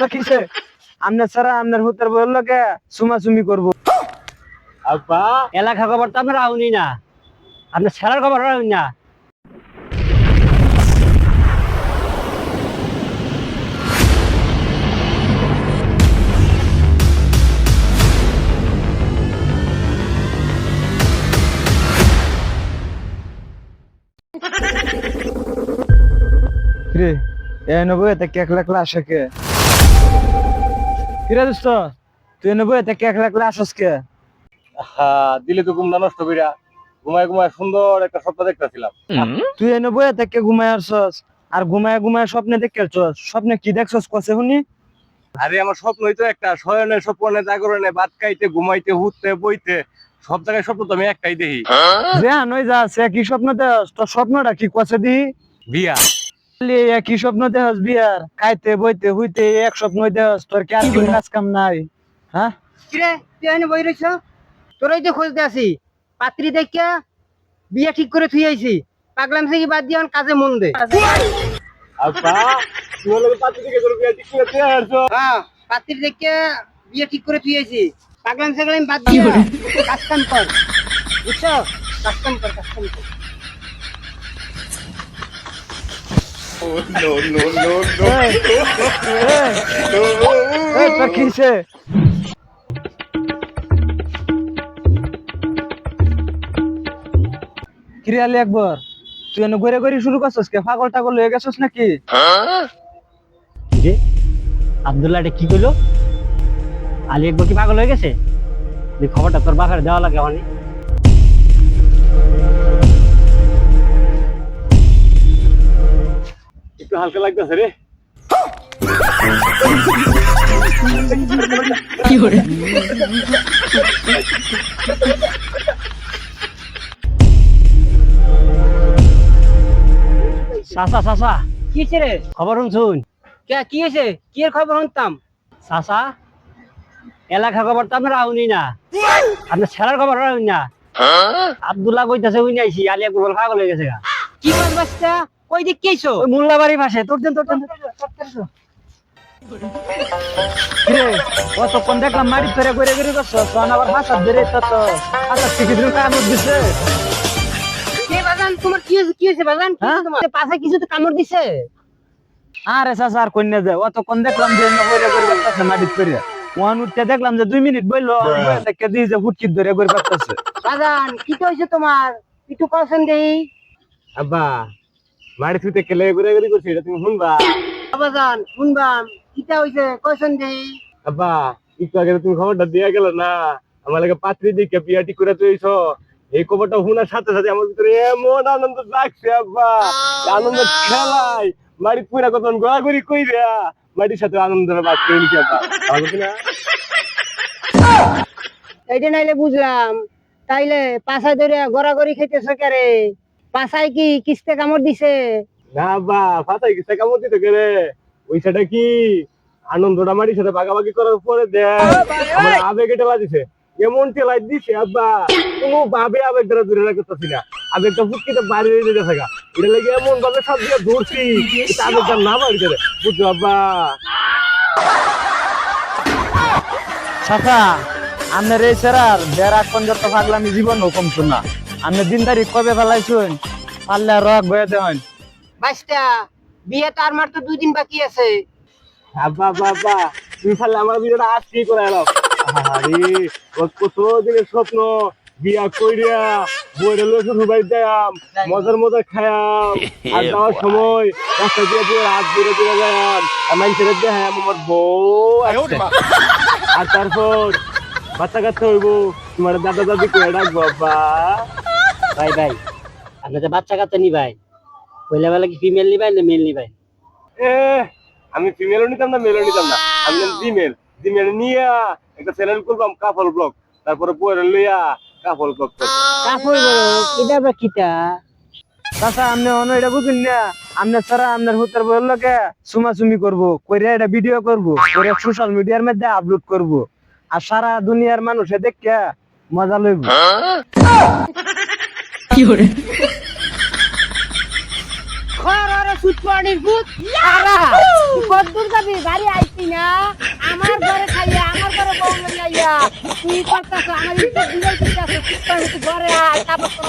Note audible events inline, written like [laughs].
তো কিসে? আপনার সারা আপনার হুতার বলল কে সুমাসুমি করব। আব্বা। এলাকা খবর তো আপনার রাহুনি না। আপনার ছেলার খবর রাহুন না। রে এ নেব এতে কেক লাগলে আসে কে? কিরে দোস্ত তুই নেব এতে কেক লাগলে আসস কে? দিলে তো ঘুমটা নষ্ট কইরা ঘুমায় ঘুমায় সুন্দর একটা স্বপ্ন দেখতেছিলাম। তুই এনে বইয়া থেকে ঘুমায় আসছস আর ঘুমায় ঘুমায় স্বপ্নে দেখে চস স্বপ্নে কি দেখছস কসে শুনি? আরে আমার স্বপ্নই তো একটা শয়নে স্বপ্নে জাগরণে ভাত খাইতে ঘুমাইতে হুতে বইতে সব জায়গায় স্বপ্ন তো আমি একটাই দেখি। যে নই যা সে কি স্বপ্ন দেহস তোর স্বপ্নটা কি কসে দি বিয়া কি স্বপ্ন দেহস বিয়ার। খাইতে বইতে হইতে এক স্বপ্ন দেহস তোর কি আর কোনো কাজ কাম নাই? হ্যাঁ? কিরে তুই এনে বই রইছ? তোরাই তো খুঁজতে আসি পাত্রী দেখা বিয়ে ঠিক করে থুই আইছি। পাগলাম থেকে বাদ দিয়ে আমার কাজে মন দে। আব্বা তুমি লোক পাতি দিকে করে বিয়া ঠিক করে দিয়ে আসছো হ্যাঁ পাত্রী দেখে বিয়ে ঠিক করে থুই আইছি। পাগলাম সাগলাম বাদ দিয়ে কাজ কাম কর। বুঝছ? কাজ কাম কর কাজ কাম কর। এই, এই, তোর কিসে কিরে আলি একবার তুই এনে ঘুরে ঘুরে শুরু করছস কে? পাগল টাগল হয়ে গেছস নাকি? যে আব্দুল্লাহ এটা কি কইলো? আলী একবার কি পাগল হয়ে গেছে? যে খবরটা তোর বাসায় দেওয়া লাগে অনেক হালকা লাগতেছে রে। চাচা চাচা কি হয়েছে রে? খবর শুনছুন? কে কি হয়েছে? কি এর খবর শুনতাম? চাচা এলাকা খবর তো আপনার রাহুনি না। আপনার ছেলার খবর না। আব্দুল্লাহ কইতাছে উনি আইছি আলী একবার বল পাগল হয়ে গেছে কি কর কই দিক কেইছো ওই মোল্লাবাড়ি ভাষে তোর দেন তোর দেন অতক্ষণ দেখলাম মারি ধরে ঘুরে ঘুরে করছস তখন আবার ধরে তো। তো শিখে দিল কামড় দিছে। তোমার কি হয়েছে কি হয়েছে বাজান? তোমার? পাশে কিছু তো কামড় দিছে? আরে চাচা আর কন্যা যায় অতক্ষণ দেখলাম যে ঘুরে ঘুরে করতেছে মাটি ধরে। ওয়ান উঠতে দেখলাম যে দুই মিনিট বলল দেখে দিয়ে যে ধরে ঘুরে করতেছে। বাজান কি হয়েছে তোমার? একটু কছেন দেই। আব্বা মারি থুইতে কেলে ঘুরে ঘুরে করছি এটা তুমি শুনবা? বাজান শুনবাম। কিটা হয়েছে কছেন দেই আব্বা একটু আগে তুমি খবরটা দিয়া গেল না? আমার লাগে পাত্রী দিকে বিয়া ঠিক করে তুইছ। এই খবরটা শোনার সাথে সাথে আমার ভিতরে এমন আনন্দ লাগছে আব্বা। আনন্দ খেলাই মারি পুরা কত ঘোরাঘুরি কইরা মাটির সাথে আনন্দের বাদ করে নিচ্ছি আব্বা? না? এইটা নাইলে বুঝলাম। তাইলে পাশায় ধরে গড়াগড়ি খাইতেছ কেরে? পাশায় কি কিস্তে কামড় দিছে? না আব্বা ফাতাই গেছে কেমন দিতে গেলে ওই সেটা কি? আনন্দটা মাটির সাথে ভাগাভাগি করার পরে দেখ আমার আবেগে দিছে এমন টেলাই দিছে আব্বা। কোনো ভাবে আবেগ দ্বারা দূরে রাখতেছি না। আবেগটা ফুটকিতে বাড়ি হয়ে যেতে থাকা। এটা লাগে এমন ভাবে সব দিয়ে ধরছি এটা আবেগটা না বাড়ি যাবে বুঝছ আব্বা? চাচা আপনার এই সেরার বেড়া পর্যন্ত পাগলামি জীবন হুকুম শুনা আপনি দিন তারিখ কবে ফেলাইছুন? পারলে রক বয়ে দেন। বাইশটা বিয়ে তো আর তো দুই দিন বাকি আছে। আব্বা আব্বা তুমি তাহলে আমার বিয়েটা আজকেই করে এলো আরে ও কত দিনের স্বপ্ন। বিয়া কইরা বইরে লোক সবাই দেয়াম মজার মজার খায়াম আর [laughs] যাওয়ার সময় রাস্তা দিয়ে দিয়ে রাত দূরে দূরে যাম আর মানুষের দেখাম আমার বউ আর তারপর বাচ্চা কাচ্চা হইব তোমার দাদা দাদি করে ডাকবো আব্বা। ভাই ভাই আপনি তো বাচ্চা কাচ্চা নি ভাই। পয়লা বেলা কি ফিমেল নি ভাই না মেল নি ভাই? এ আমি ফিমেলও নিতাম না মেলও নিতাম না। আমি জিমেল। জিমেল নিয়া একটা চ্যানেল করলাম কাফল ব্লগ তারপরে বইরে লইয়া কাফল ব্লগ কাপড় এটা আবার কিটা? চাচা আপনি অন্য এটা বুঝুন না। আপনার সারা আপনার হুতার বলল কে সুমাসুমি করব কইরা এটা ভিডিও করব করে সোশ্যাল মিডিয়ার মধ্যে আপলোড করব। আর সারা দুনিয়ার মানুষে দেখে মজা লইব। তুই আইছি না। আমার ঘরে খাইয়া আমার ঘরে বউ লাইয়া তুই করতাছ আমার ইজ্জত দিলে দিতাছ সুটপানি তুই ঘরে আয় তারপর কি